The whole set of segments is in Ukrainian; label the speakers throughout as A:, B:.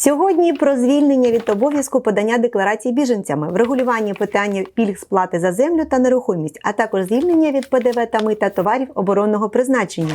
A: Сьогодні про звільнення від обов'язку подання декларацій біженцями, врегулювання питання пільг сплати за землю та нерухомість, а також звільнення від ПДВ та мита товарів оборонного призначення.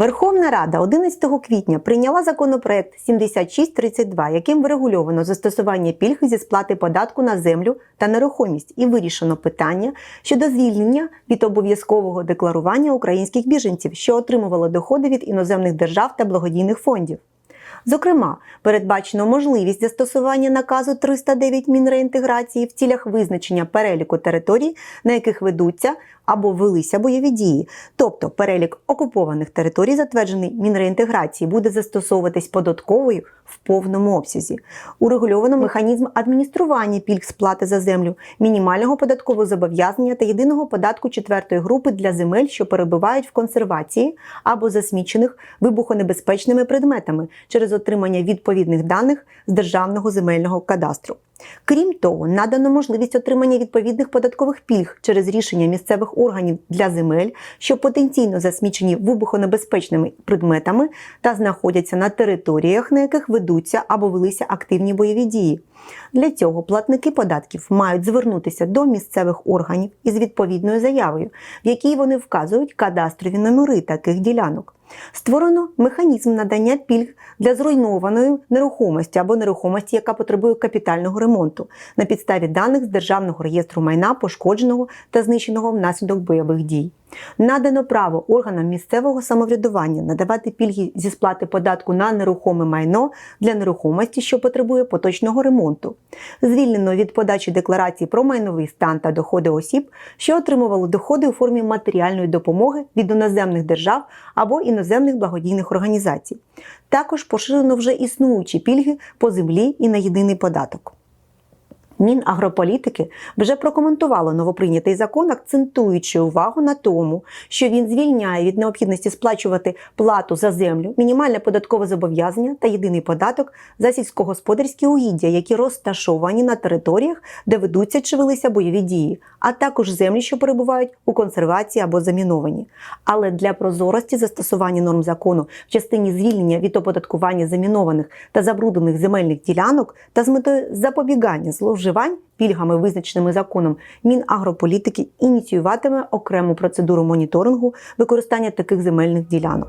A: Верховна Рада 11 квітня прийняла законопроект 7632, яким врегульовано застосування пільг зі сплати податку на землю та нерухомість і вирішено питання щодо звільнення від обов'язкового декларування українських біженців, що отримували доходи від іноземних держав та благодійних фондів. Зокрема, передбачено можливість застосування наказу 309 Мінреінтеграції в цілях визначення переліку територій, на яких ведуться або велися бойові дії. Тобто перелік окупованих територій, затверджений Мінреінтеграції, буде застосовуватись податковою в повному обсязі. Урегульовано механізм адміністрування пільг сплати за землю, мінімального податкового зобов'язання та єдиного податку четвертої групи для земель, що перебувають в консервації або засмічених вибухонебезпечними предметами через отримання відповідних даних з державного земельного кадастру. Крім того, надано можливість отримання відповідних податкових пільг через рішення місцевих органів для земель, що потенційно засмічені вибухонебезпечними предметами та знаходяться на територіях, на яких ведуться або велися активні бойові дії. Для цього платники податків мають звернутися до місцевих органів із відповідною заявою, в якій вони вказують кадастрові номери таких ділянок. Створено механізм надання пільг для зруйнованої нерухомості або нерухомості, яка потребує капітального ремонту на підставі даних з Державного реєстру майна, пошкодженого та знищеного внаслідок бойових дій. Надано право органам місцевого самоврядування надавати пільги зі сплати податку на нерухоме майно для нерухомості, що потребує поточного ремонту. Звільнено від подачі декларацій про майновий стан та доходи осіб, що отримували доходи у формі матеріальної допомоги від іноземних держав або іноземних благодійних організацій. Також поширено вже існуючі пільги по землі і на єдиний податок. Мінагрополітики вже прокоментувало новоприйнятий закон, акцентуючи увагу на тому, що він звільняє від необхідності сплачувати плату за землю, мінімальне податкове зобов'язання та єдиний податок за сільськогосподарські угіддя, які розташовані на територіях, де ведуться чи велися бойові дії, а також землі, що перебувають у консервації або заміновані. Але для прозорості застосування норм закону в частині звільнення від оподаткування замінованих та забруднених земельних ділянок та з метою запобігання зловживання зловживань пільгами, визначеними законом, Мінагрополітики ініціюватиме окрему процедуру моніторингу використання таких земельних ділянок.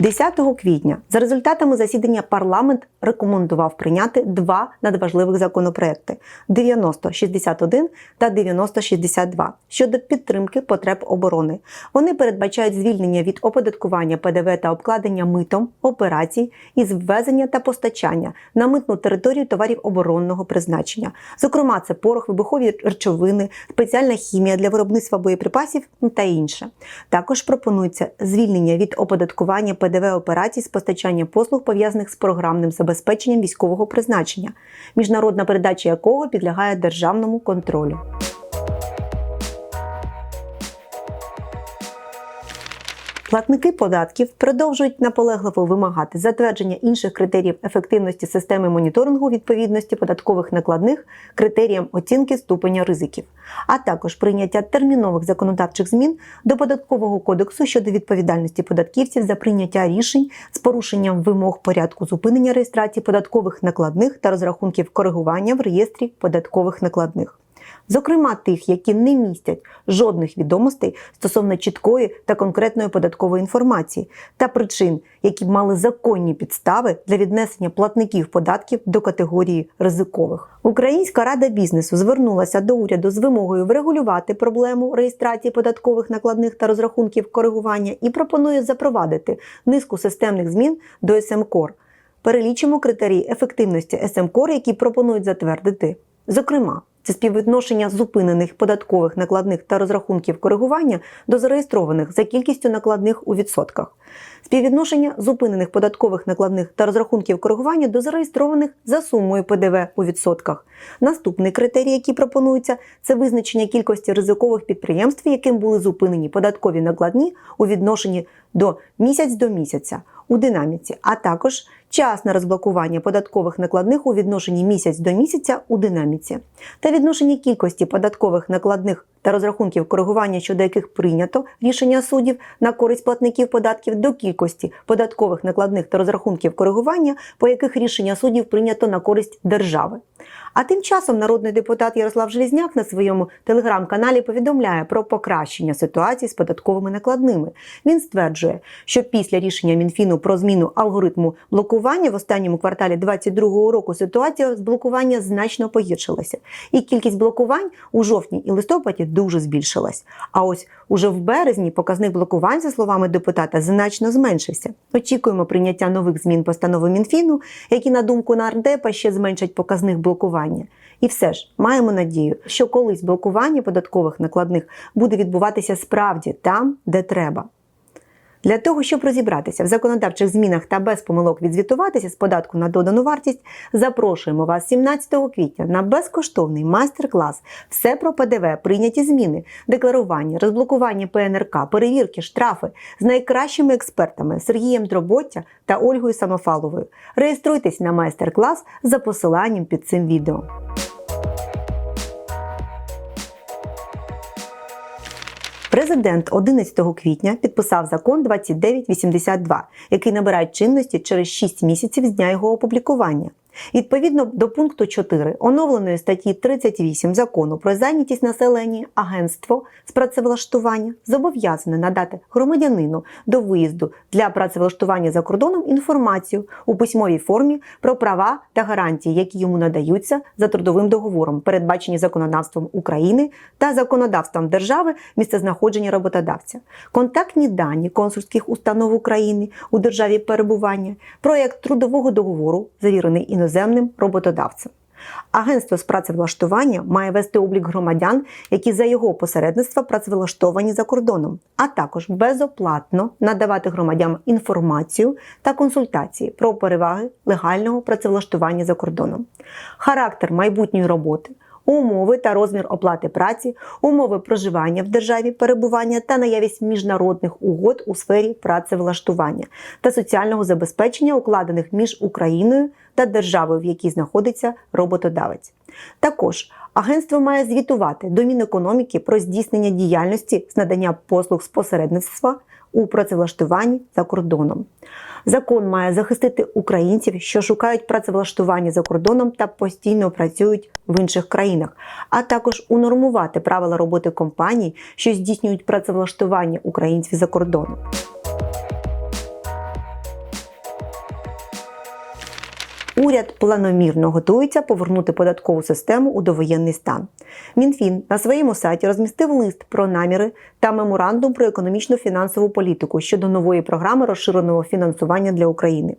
A: Десятого квітня за результатами засідання парламент рекомендував прийняти два надважливих законопроекти 9061 та 9062 щодо підтримки потреб оборони. Вони передбачають звільнення від оподаткування ПДВ та обкладення митом операцій із ввезення та постачання на митну територію товарів оборонного призначення. Зокрема, це порох, вибухові речовини, спеціальна хімія для виробництва боєприпасів та інше. Також пропонується звільнення від оподаткування ПДВ операцій з постачання послуг пов'язаних з програмним забезпеченням військового призначення, міжнародна передача якого підлягає державному контролю. Платники податків продовжують наполегливо вимагати затвердження інших критеріїв ефективності системи моніторингу відповідності податкових накладних критеріям оцінки ступеня ризиків, а також прийняття термінових законодавчих змін до податкового кодексу щодо відповідальності податківців за прийняття рішень з порушенням вимог порядку зупинення реєстрації податкових накладних та розрахунків коригування в реєстрі податкових накладних зокрема тих, які не містять жодних відомостей стосовно чіткої та конкретної податкової інформації та причин, які б мали законні підстави для віднесення платників податків до категорії ризикових. Українська рада бізнесу звернулася до уряду з вимогою врегулювати проблему реєстрації податкових накладних та розрахунків коригування і пропонує запровадити низку системних змін до СМКОР. Перелічимо критерії ефективності СМКОР, які пропонують затвердити. Зокрема, Це співвідношення зупинених податкових накладних та розрахунків коригування до зареєстрованих за кількістю накладних у відсотках. Співвідношення зупинених податкових накладних та розрахунків коригування до зареєстрованих за сумою ПДВ у відсотках. Наступний критерій, який пропонується, це визначення кількості ризикових підприємств, яким були зупинені податкові накладні у відношенні до місяць до місяця у динаміці, а також час на розблокування податкових накладних у відношенні місяць до місяця у динаміці, та відношення кількості податкових накладних та розрахунків коригування, щодо яких прийнято рішення суддів на користь платників податків до кількості податкових накладних та розрахунків коригування, по яких рішення суддів прийнято на користь держави. А тим часом народний депутат Ярослав Желізняк на своєму телеграм-каналі повідомляє про покращення ситуації з податковими накладними. Він стверджує, що після рішення Мінфіну про зміну алгоритму блокування в останньому кварталі 2022 року ситуація з блокування значно погіршилася, і кількість блокувань у жовтні і листопаді дуже збільшилась. А ось уже в березні показник блокувань, за словами депутата, значно зменшився. Очікуємо прийняття нових змін постанови Мінфіну, які, на думку нардепа, ще зменшать показник блокування. І все ж маємо надію, що колись блокування податкових накладних буде відбуватися справді там, де треба. Для того, щоб розібратися в законодавчих змінах та без помилок відзвітуватися з податку на додану вартість, запрошуємо вас 17 квітня на безкоштовний майстер-клас Все про ПДВ, прийняті зміни, декларування, розблокування ПНРК, перевірки, штрафи з найкращими експертами Сергієм Дроботя та Ольгою Самофаловою. Реєструйтесь на майстер-клас за посиланням під цим відео. Президент 11 квітня підписав закон 2982, який набирає чинності через 6 місяців з дня його опублікування. Відповідно до пункту 4 оновленої статті 38 закону про зайнятість населення агентство з працевлаштування зобов'язане надати громадянину до виїзду для працевлаштування за кордоном інформацію у письмовій формі про права та гарантії, які йому надаються за трудовим договором, передбачені законодавством України та законодавством держави місцезнаходження роботодавця, контактні дані консульських установ України у державі перебування, проєкт трудового договору, завірений іноземним роботодавцем. Агентство з працевлаштування має вести облік громадян, які за його посередництва працевлаштовані за кордоном, а також безоплатно надавати громадянам інформацію та консультації про переваги легального працевлаштування за кордоном, характер майбутньої роботи. Умови та розмір оплати праці, умови проживання в державі перебування та наявність міжнародних угод у сфері працевлаштування та соціального забезпечення, укладених між Україною та державою, в якій знаходиться роботодавець. Також агентство має звітувати до Мінекономіки про здійснення діяльності з надання послуг з посередництва у працевлаштуванні за кордоном. Закон має захистити українців, що шукають працевлаштування за кордоном та постійно працюють в інших країнах, а також унормувати правила роботи компаній, що здійснюють працевлаштування українців за кордоном. Уряд планомірно готується повернути податкову систему у довоєнний стан. Мінфін на своєму сайті розмістив лист про наміри та меморандум про економічну фінансову політику щодо нової програми розширеного фінансування для України.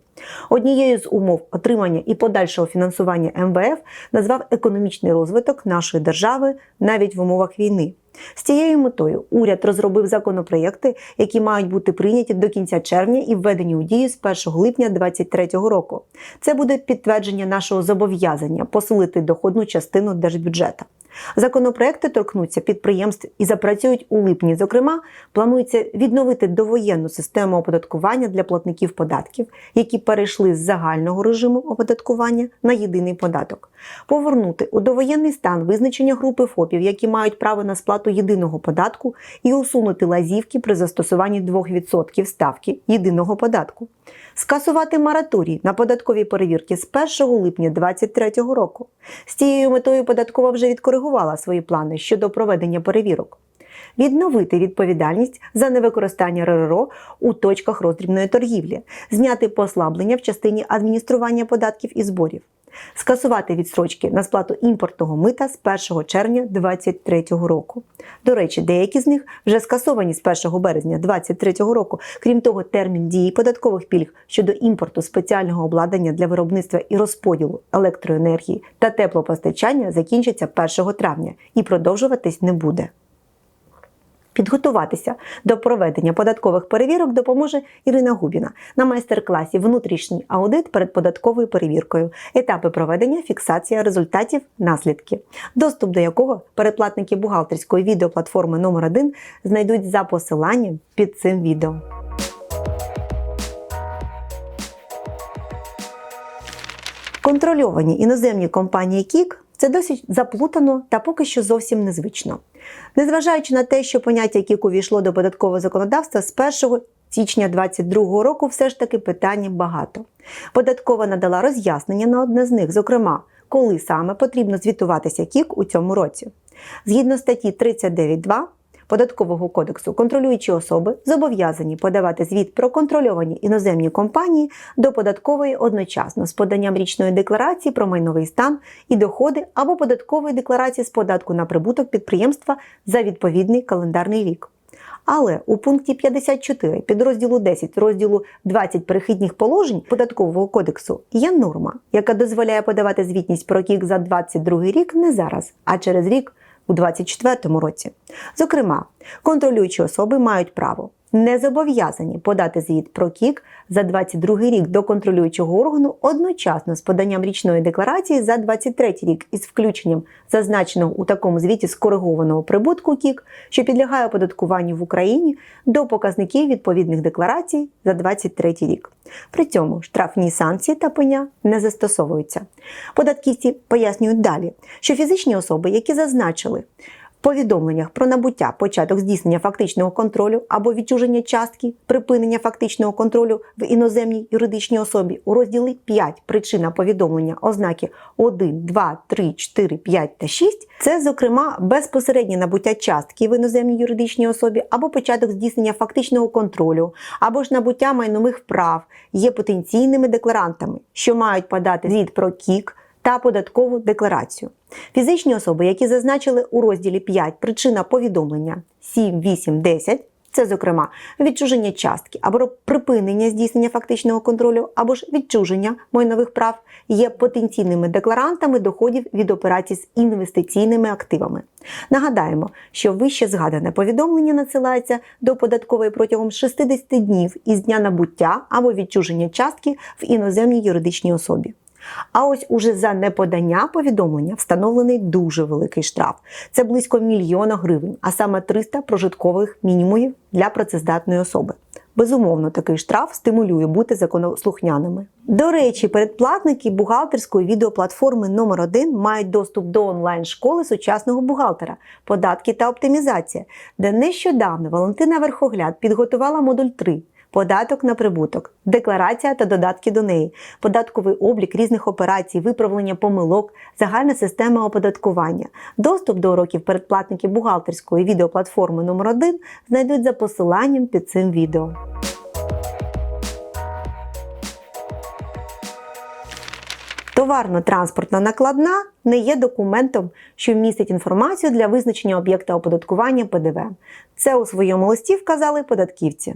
A: Однією з умов отримання і подальшого фінансування МВФ назвав економічний розвиток нашої держави навіть в умовах війни. З цією метою уряд розробив законопроєкти, які мають бути прийняті до кінця червня і введені у дію з 1 липня 2023 року. Це буде підтвердження нашого зобов'язання посилити доходну частину держбюджета. Законопроекти торкнуться підприємств і запрацюють у липні. Зокрема, планується відновити довоєнну систему оподаткування для платників податків, які перейшли з загального режиму оподаткування на єдиний податок, повернути у довоєнний стан визначення групи ФОПів, які мають право на сплату єдиного податку, і усунути лазівки при застосуванні 2% ставки єдиного податку. Скасувати мораторій на податкові перевірки з 1 липня 2023 року. З цією метою податкова вже відкоригувала свої плани щодо проведення перевірок. Відновити відповідальність за невикористання РРО у точках роздрібної торгівлі, зняти послаблення в частині адміністрування податків і зборів, скасувати відстрочки на сплату імпортного мита з 1 червня 2023 року. До речі, деякі з них вже скасовані з 1 березня 2023 року. Крім того, термін дії податкових пільг щодо імпорту спеціального обладнання для виробництва і розподілу електроенергії та теплопостачання закінчиться 1 травня і продовжуватись не буде. Підготуватися до проведення податкових перевірок допоможе Ірина Губіна на майстер-класі Внутрішній аудит перед податковою перевіркою, етапи проведення, фіксація результатів, наслідки, доступ до якого переплатники бухгалтерської відеоплатформи номер 1 знайдуть за посиланням під цим відео. Контрольовані іноземні компанії КІК це досить заплутано та поки що зовсім незвично. Незважаючи на те, що поняття КІК увійшло до податкового законодавства з 1 січня 2022 року, все ж таки питань багато. Податкова надала роз'яснення на одне з них, зокрема, коли саме потрібно звітуватися КІК у цьому році. Згідно статті 39.2 Податкового кодексу контролюючі особи зобов'язані подавати звіт про контрольовані іноземні компанії до податкової одночасно з поданням річної декларації про майновий стан і доходи або податкової декларації з податку на прибуток підприємства за відповідний календарний рік. Але у пункті 54 підрозділу 10 розділу 20 перехідних положень податкового кодексу є норма, яка дозволяє подавати звітність про КІК за 22 рік не зараз, а через рік у 2024 році. Зокрема, контролюючі особи мають право не зобов'язані подати звіт про КІК за 22 рік до контролюючого органу одночасно з поданням річної декларації за 23 рік із включенням зазначеного у такому звіті скоригованого прибутку КІК, що підлягає оподаткуванню в Україні до показників відповідних декларацій за 23 рік. При цьому штрафні санкції та пеня не застосовуються. Податківці пояснюють далі, що фізичні особи, які зазначили повідомленнях про набуття, початок здійснення фактичного контролю або відчуження частки, припинення фактичного контролю в іноземній юридичній особі у розділі 5 причина повідомлення ознаки 1, 2, 3, 4, 5 та 6 це, зокрема, безпосереднє набуття частки в іноземній юридичній особі або початок здійснення фактичного контролю, або ж набуття майнових прав є потенційними декларантами, що мають подати звіт про КІК та податкову декларацію. Фізичні особи, які зазначили у розділі 5 причина повідомлення 7, 8, 10, це, зокрема, відчуження частки або припинення здійснення фактичного контролю, або ж відчуження майнових прав, є потенційними декларантами доходів від операцій з інвестиційними активами. Нагадаємо, що вище згадане повідомлення надсилається до податкової протягом 60 днів із дня набуття або відчуження частки в іноземній юридичній особі. А ось уже за неподання повідомлення встановлений дуже великий штраф. Це близько мільйона гривень, а саме 300 прожиткових мінімумів для працездатної особи. Безумовно, такий штраф стимулює бути законослухняними. До речі, передплатники бухгалтерської відеоплатформи номер 1 мають доступ до онлайн-школи сучасного бухгалтера, податки та оптимізація, де нещодавно Валентина Верхогляд підготувала модуль 3 податок на прибуток, декларація та додатки до неї, податковий облік різних операцій, виправлення помилок, загальна система оподаткування. Доступ до уроків передплатників бухгалтерської відеоплатформи номер 1 знайдуть за посиланням під цим відео. Товарно-транспортна накладна не є документом, що містить інформацію для визначення об'єкта оподаткування ПДВ. Це у своєму листі вказали податківці.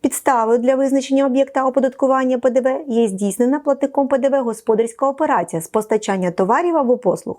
A: Підставою для визначення об'єкта оподаткування ПДВ є здійснена платником ПДВ господарська операція з постачання товарів або послуг.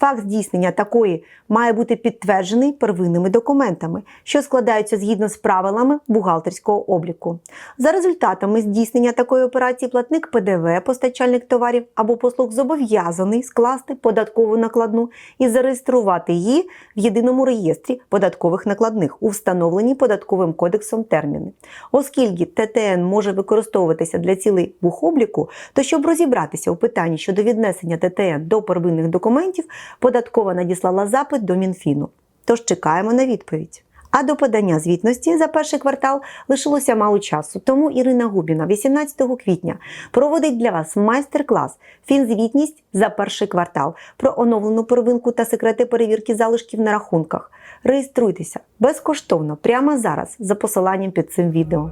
A: Факт здійснення такої має бути підтверджений первинними документами, що складаються згідно з правилами бухгалтерського обліку. За результатами здійснення такої операції платник ПДВ, постачальник товарів або послуг зобов'язаний скласти податкову накладну і зареєструвати її в єдиному реєстрі податкових накладних у встановленні податковим кодексом терміни. Оскільки ТТН може використовуватися для цілей бухобліку, то щоб розібратися у питанні щодо віднесення ТТН до первинних документів, податкова надіслала запит до Мінфіну. Тож чекаємо на відповідь. А до подання звітності за перший квартал лишилося мало часу. Тому Ірина Губіна 18 квітня проводить для вас майстер-клас Фінзвітність за перший квартал про оновлену первинку та секрети перевірки залишків на рахунках. Реєструйтеся безкоштовно прямо зараз за посиланням під цим відео.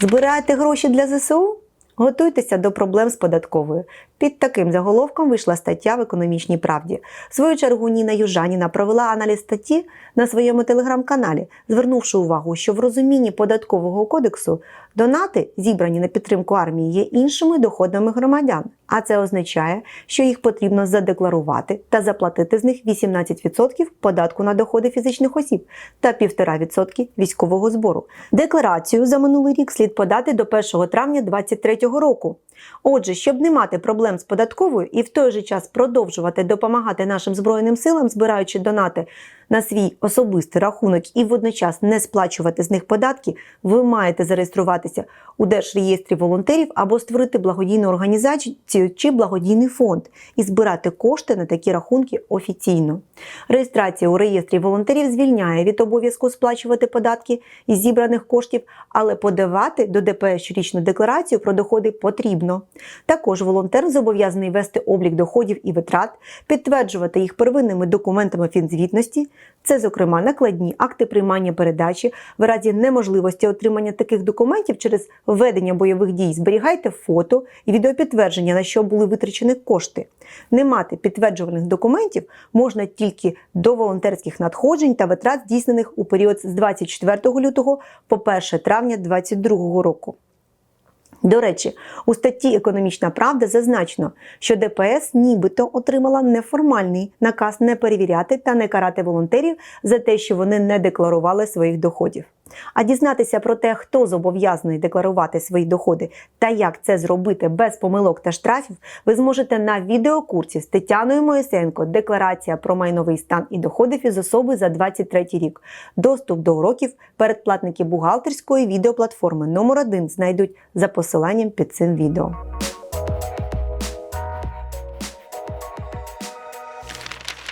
A: Збираєте гроші для ЗСУ? Готуйтеся до проблем з податковою. Під таким заголовком вийшла стаття в економічній правді. В свою чергу Ніна Южаніна провела аналіз статті на своєму телеграм-каналі, звернувши увагу, що в розумінні податкового кодексу донати, зібрані на підтримку армії, є іншими доходами громадян. А це означає, що їх потрібно задекларувати та заплатити з них 18% податку на доходи фізичних осіб та 1,5% військового збору. Декларацію за минулий рік слід подати до 1 травня 2023 року. Отже, щоб не мати проблем з податковою і в той же час продовжувати допомагати нашим збройним силам, збираючи донати на свій особистий рахунок і водночас не сплачувати з них податки, ви маєте зареєструватися у Держреєстрі волонтерів або створити благодійну організацію чи благодійний фонд і збирати кошти на такі рахунки офіційно. Реєстрація у реєстрі волонтерів звільняє від обов'язку сплачувати податки із зібраних коштів, але подавати до ДПС щорічну декларацію про доходи потрібно. Також волонтер зобов'язаний вести облік доходів і витрат, підтверджувати їх первинними документами фінзвітності. Це, зокрема, накладні акти приймання передачі. В разі неможливості отримання таких документів через введення бойових дій зберігайте фото і відеопідтвердження, на що були витрачені кошти. Не мати підтверджувальних документів можна тільки до волонтерських надходжень та витрат, здійснених у період з 24 лютого по 1 травня 2022 року. До речі, у статті Економічна правда зазначено, що ДПС нібито отримала неформальний наказ не перевіряти та не карати волонтерів за те, що вони не декларували своїх доходів. А дізнатися про те, хто зобов'язаний декларувати свої доходи та як це зробити без помилок та штрафів, ви зможете на відеокурсі з Тетяною Моїсенко Декларація про майновий стан і доходи фізособи за 23 рік. Доступ до уроків передплатники бухгалтерської відеоплатформи номер 1 знайдуть за посиланням під цим відео.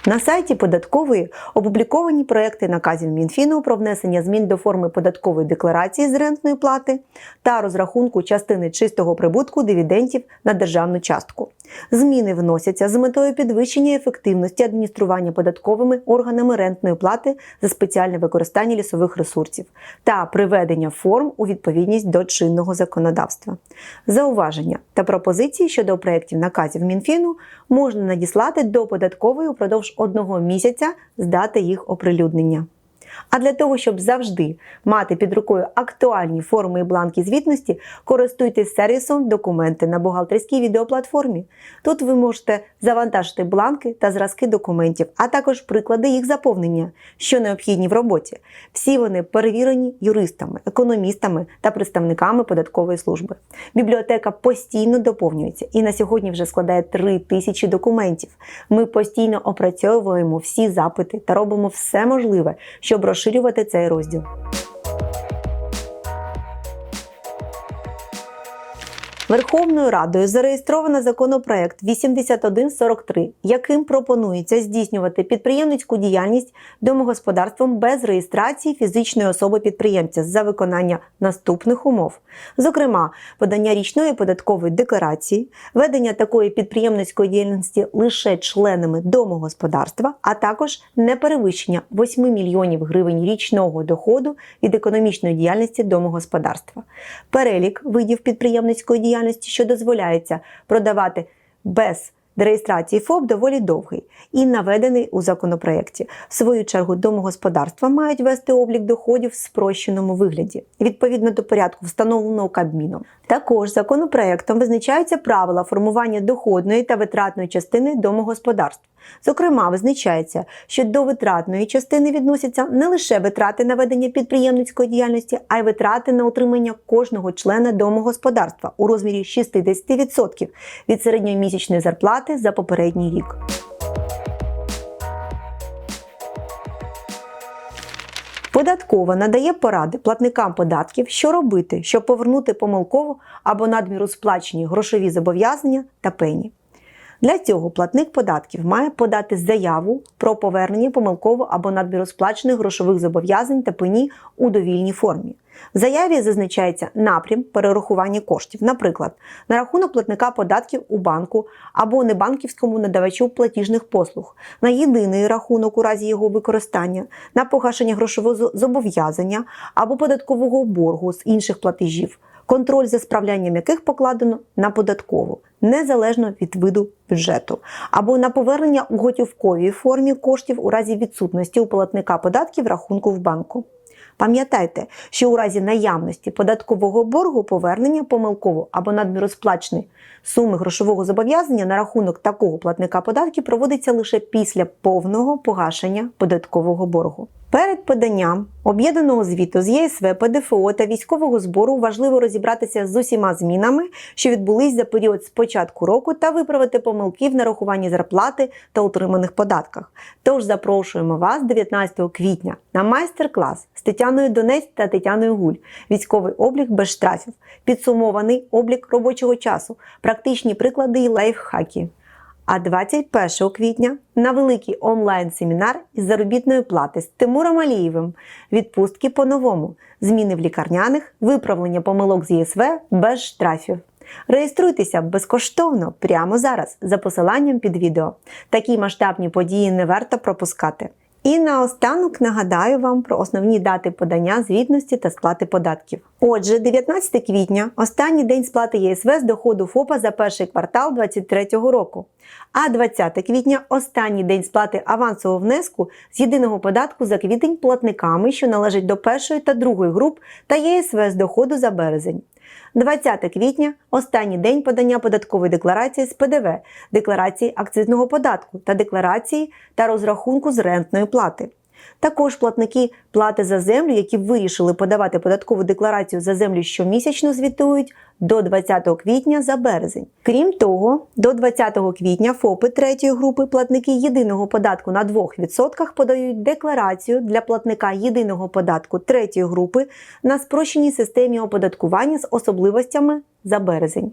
A: На сайті податкової опубліковані проекти наказів Мінфіну про внесення змін до форми податкової декларації з рентної плати та розрахунку частини чистого прибутку дивідендів на державну частку. Зміни вносяться з метою підвищення ефективності адміністрування податковими органами рентної плати за спеціальне використання лісових ресурсів та приведення форм у відповідність до чинного законодавства. Зауваження та пропозиції щодо проєктів наказів Мінфіну можна надіслати до податкової упродовж одного місяця з дати їх оприлюднення. А для того, щоб завжди мати під рукою актуальні форми і бланки звітності, користуйтесь сервісом документи на бухгалтерській відеоплатформі. Тут ви можете завантажити бланки та зразки документів, а також приклади їх заповнення, що необхідні в роботі. Всі вони перевірені юристами, економістами та представниками податкової служби. Бібліотека постійно доповнюється і на сьогодні вже складає 3 тисячі документів. Ми постійно опрацьовуємо всі запити та робимо все можливе, щоб розширювати цей розділ. Верховною Радою зареєстровано законопроект 8143, яким пропонується здійснювати підприємницьку діяльність домогосподарством без реєстрації фізичної особи підприємця за виконання наступних умов, зокрема, подання річної податкової декларації, ведення такої підприємницької діяльності лише членами домогосподарства, а також неперевищення 8 мільйонів гривень річного доходу від економічної діяльності домогосподарства. Перелік видів підприємницької діяльності діяльності, що дозволяється продавати без реєстрації ФОП, доволі довгий і наведений у законопроєкті. В свою чергу домогосподарства мають вести облік доходів в спрощеному вигляді, відповідно до порядку, встановленого Кабміном. Також законопроектом визначаються правила формування доходної та витратної частини домогосподарств. Зокрема, визначається, що до витратної частини відносяться не лише витрати на ведення підприємницької діяльності, а й витрати на утримання кожного члена домогосподарства у розмірі 60% від середньомісячної зарплати за попередній рік. Податкова надає поради платникам податків, що робити, щоб повернути помилково або надміру сплачені грошові зобов'язання та пені. Для цього платник податків має подати заяву про повернення помилково або надміру сплачених грошових зобов'язань та пені у довільній формі. В заяві зазначається напрям перерахування коштів, наприклад, на рахунок платника податків у банку або небанківському надавачу платіжних послуг, на єдиний рахунок у разі його використання, на погашення грошового зобов'язання або податкового боргу з інших платежів. контроль за справлянням яких покладено на податкову, незалежно від виду бюджету, або на повернення у готівковій формі коштів у разі відсутності у платника податків рахунку в банку. Пам'ятайте, що у разі наявності податкового боргу повернення помилково або надміру сплаченої суми грошового зобов'язання на рахунок такого платника податків проводиться лише після повного погашення податкового боргу. Перед поданням об'єднаного звіту з ЄСВ, ПДФО та військового збору важливо розібратися з усіма змінами, що відбулись за період з початку року, та виправити помилки в нарахуванні зарплати та утриманих податках. Тож запрошуємо вас 19 квітня на майстер-клас з Тетяною Донець та Тетяною Гуль. Військовий облік без штрафів, підсумований облік робочого часу, практичні приклади і лайфхаки. А 21 квітня на великий онлайн-семінар із заробітної плати з Тимуром Алієвим відпустки по-новому, зміни в лікарняних, виправлення помилок з ЄСВ без штрафів. Реєструйтеся безкоштовно прямо зараз за посиланням під відео. Такі масштабні події не варто пропускати. І наостанок нагадаю вам про основні дати подання звітності та сплати податків. Отже, 19 квітня останній день сплати ЄСВ з доходу ФОПа за перший квартал 2023 року. А 20 квітня останній день сплати авансового внеску з єдиного податку за квітень платниками, що належать до першої та другої груп, та ЄСВ з доходу за березень. 20 квітня останній день подання податкової декларації з ПДВ, декларації акцизного податку та декларації та розрахунку з рентної плати. Також платники плати за землю, які вирішили подавати податкову декларацію за землю щомісячно, звітують до 20 квітня за березень. Крім того, до 20 квітня ФОПи третьої групи платники єдиного податку на 2% подають декларацію для платника єдиного податку третьої групи на спрощеній системі оподаткування з особливостями за березень.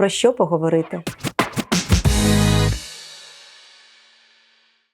A: про що поговорити.